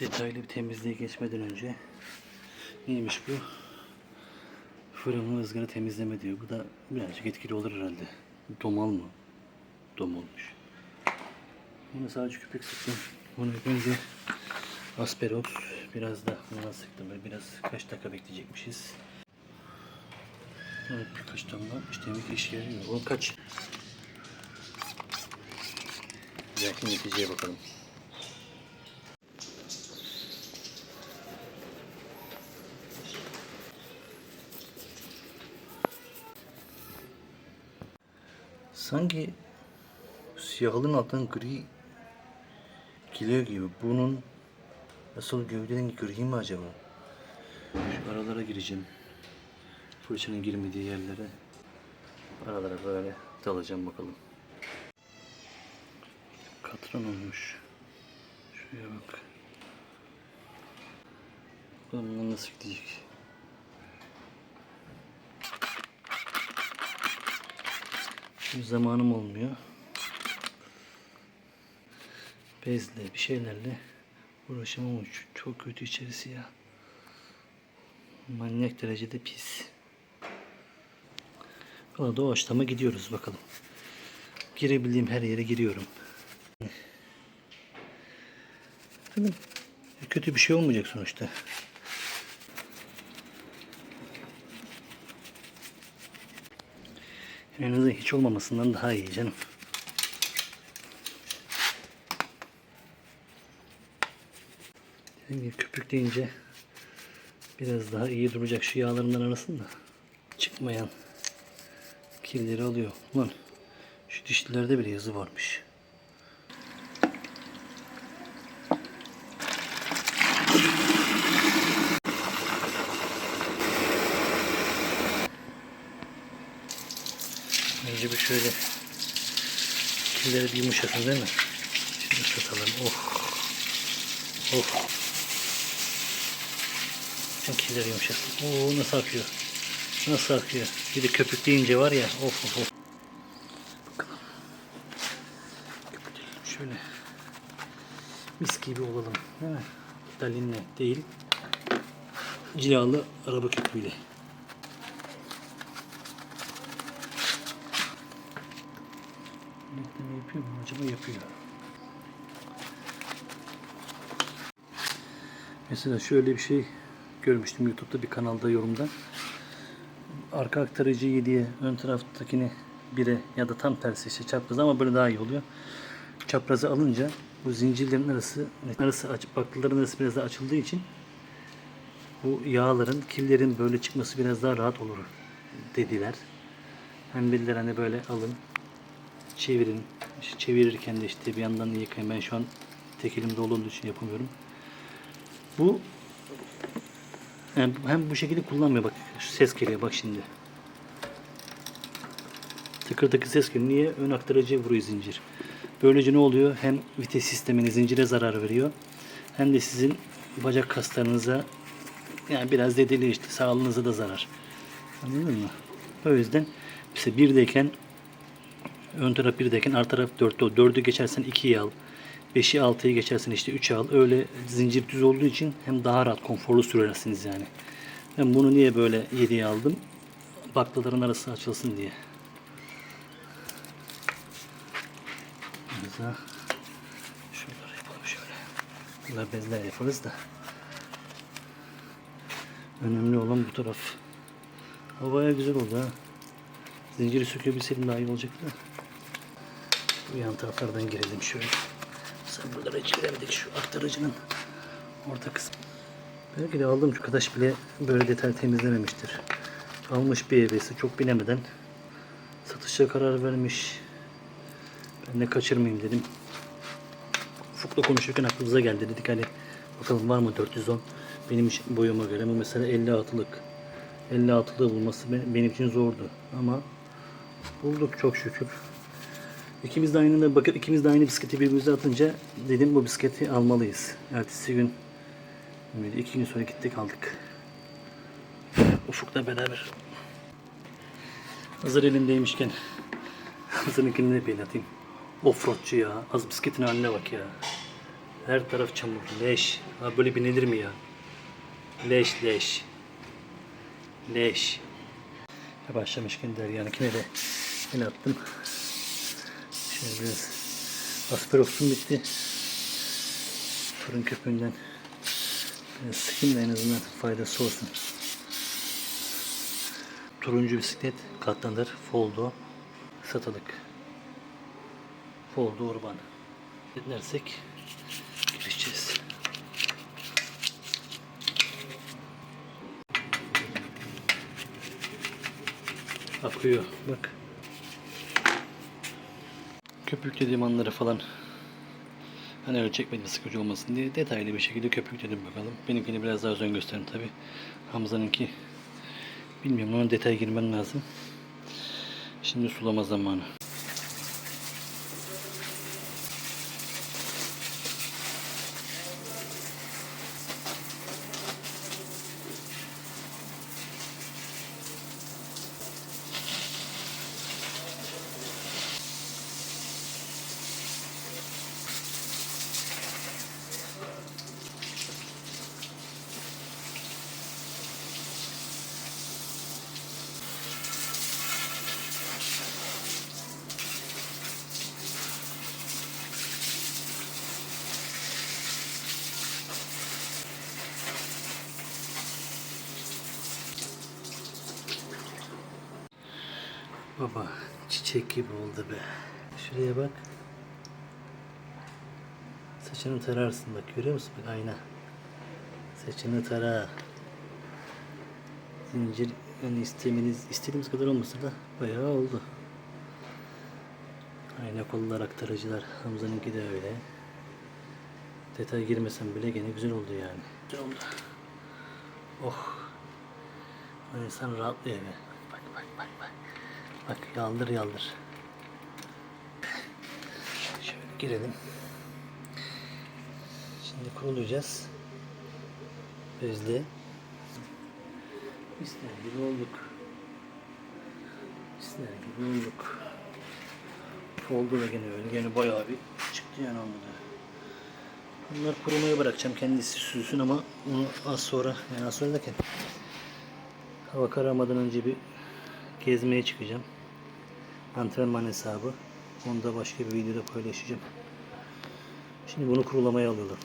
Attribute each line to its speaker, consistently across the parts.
Speaker 1: detaylı bir temizliğe geçmeden önce neymiş bu? Fırını ızgara temizleme diyor. Bu da birazcık etkili olur herhalde. Domal mı? Domalmış. Bunu sadece köpek sıktım. Bunu önce asperox biraz da buna sıktım. Böyle biraz kaç dakika bekleyecekmişiz. Evet birkaç damla işte ki işe yarıyor. O kaç? Belki neticeye bakalım. Sanki siyahın altından gri geliyor gibi. Bunun asıl gövdenin gri mi acaba? Şu aralara gireceğim. Fırçanın girmediği yerlere. Aralara böyle dalacağım bakalım. Katran olmuş. Şuraya bak. Bakalım nasıl gidecek. Şimdi zamanım olmuyor. Bezle bir şeylerle uğraşamam çok kötü içerisi ya. Manyak derecede pis. Valla doğaçlama gidiyoruz bakalım. Girebildiğim her yere giriyorum. Kötü bir şey olmayacak sonuçta. Azından hiç olmamasından daha iyi canım. Dediğim gibi köpükleyince biraz daha iyi duracak şu yağlarından arasında. Çıkmayan kirleri alıyor. Ulan şu dişlilerde bile yazı varmış. Önce bir şöyle kirleri bir yumuşasın değil mi? Şimdi ıslatalım. Oh. Oh. Bütün kirleri yumuşasın. Oo nasıl akıyor. Nasıl akıyor. Bir de köpükleyince var ya. Of of of. Bakalım. Köpükleyelim şöyle. Mis gibi olalım. Değil mi? Dalinle değil. Cilalı araba köpüğüyle. Denetleme yapıyor mu? Acaba yapıyor. Mesela şöyle bir şey görmüştüm YouTube'da bir kanalda yorumda. Arka aktarıcı 7'ye ön taraftakini 1'e ya da tam tersi işte çapraz ama böyle daha iyi oluyor. Çaprazı alınca bu zincirlerin arası arası açıp baklıların arası biraz daha açıldığı için bu yağların, kirlerin böyle çıkması biraz daha rahat olur dediler. Hem dediler hani böyle alın, çevirin. İşte çevirirken de işte bir yandan yıkayın. Ben şu an tek elimde olduğum için yapamıyorum. Bu hem, hem bu şekilde kullanmıyor bak. Şu ses geliyor bak şimdi. Tıkır tıkır ses geliyor. Niye? Ön aktarıcıya vuruyor zincir. Böylece ne oluyor? Hem vites sistemine zincire zarar veriyor. Hem de sizin bacak kaslarınıza yani biraz dedeli işte sağlığınıza da zarar. Anladın mı? O yüzden mesela birdeyken ön taraf 1'deyken arka taraf 4'te ol. 4'ü geçersen 2'yi al. 5'i 6'yı geçersen işte 3'ü al. Öyle zincir düz olduğu için hem daha rahat konforlu sürersiniz yani. Ben bunu niye böyle 7'ye aldım? Baklaların arası açılsın diye. Mesela şunları yapalım şöyle. Bunlar bezler yaparız da. Önemli olan bu taraf. Havaya güzel oldu ha. Zinciri sökebilseydim daha iyi olacaktı. Bu yan taraflardan girelim şöyle. Mesela buralara hiç giremedik şu aktarıcının orta kısmı. Belki de aldığım şu arkadaş bile böyle detay temizlememiştir. Almış bir hevesi çok bilemeden satışa karar vermiş. Ben de kaçırmayayım dedim. Ufuk'la konuşurken aklımıza geldi. Dedik hani bakalım var mı 410 benim boyuma göre bu mesela 56'lık. 56'lığı bulması be- benim için zordu ama bulduk çok şükür. İkimiz de aynı bakıp ikimiz de aynı bisikleti birbirimize atınca dedim bu bisikleti almalıyız. Ertesi gün iki gün sonra gittik aldık. Ufuk'la beraber. Hazır elimdeymişken hazırınkini de bir atayım. Offroadçu ya. Az bisikletin haline bak ya. Her taraf çamur. Leş. Ha böyle binilir mi ya? Leş leş. Leş. Ya başlamışken Derya'nınkine de yine attım. Şöyle biraz asperoksum bitti. Fırın köpüğünden biraz sıkayım da en azından faydası olsun. Turuncu bisiklet katlanır. Foldo. Satılık. Foldo Urban. Dinlersek girişeceğiz. Akıyor. Bak. Köpüklediğim anları falan hani öyle çekmedim sıkıcı olmasın diye detaylı bir şekilde köpükledim bakalım. Benimkini biraz daha özen gösterin tabi. Hamza'nınki bilmiyorum ona detay girmen lazım. Şimdi sulama zamanı. Baba çiçek gibi oldu be. Şuraya bak. Saçını tararsın bak görüyor musun? Bak ayna. Saçını tara. Zincir yani istemeniz istediğimiz kadar olmasa da bayağı oldu. Ayna kollar aktarıcılar. Hamza'nınki de öyle. Detay girmesem bile gene güzel oldu yani. Güzel oldu. Oh. Hani insan rahatlıyor be. Bak bak bak bak. Bak yaldır yaldır. Şöyle girelim. Şimdi kurulayacağız. Bezle. İster gibi olduk. İster gibi olduk. Oldu da gene öyle. Gene bayağı bir çıktı yani onda da. Bunları kurumaya bırakacağım. Kendisi süzsün ama onu az sonra yani az sonra derken hava kararmadan önce bir gezmeye çıkacağım. Antrenman hesabı. Onu da başka bir videoda paylaşacağım. Şimdi bunu kurulamaya alıyorum.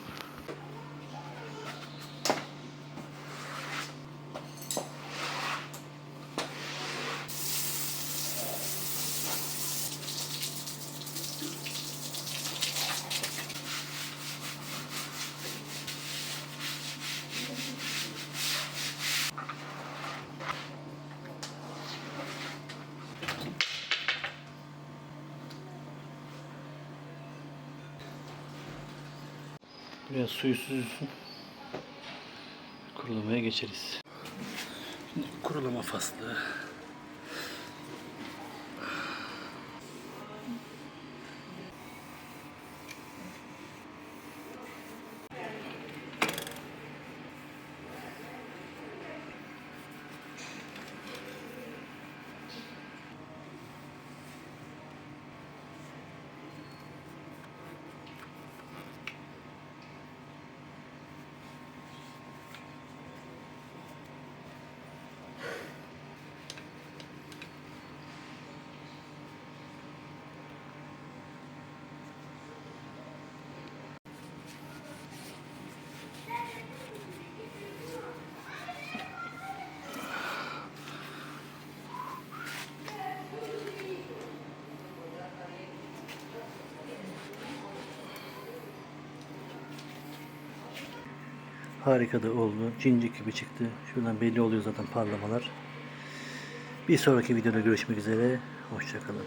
Speaker 1: Biraz suyu süzülsün. Kurulamaya geçeriz. Şimdi kurulama faslı. Harika da oldu. Cincik gibi çıktı. Şuradan belli oluyor zaten parlamalar. Bir sonraki videoda görüşmek üzere. Hoşçakalın.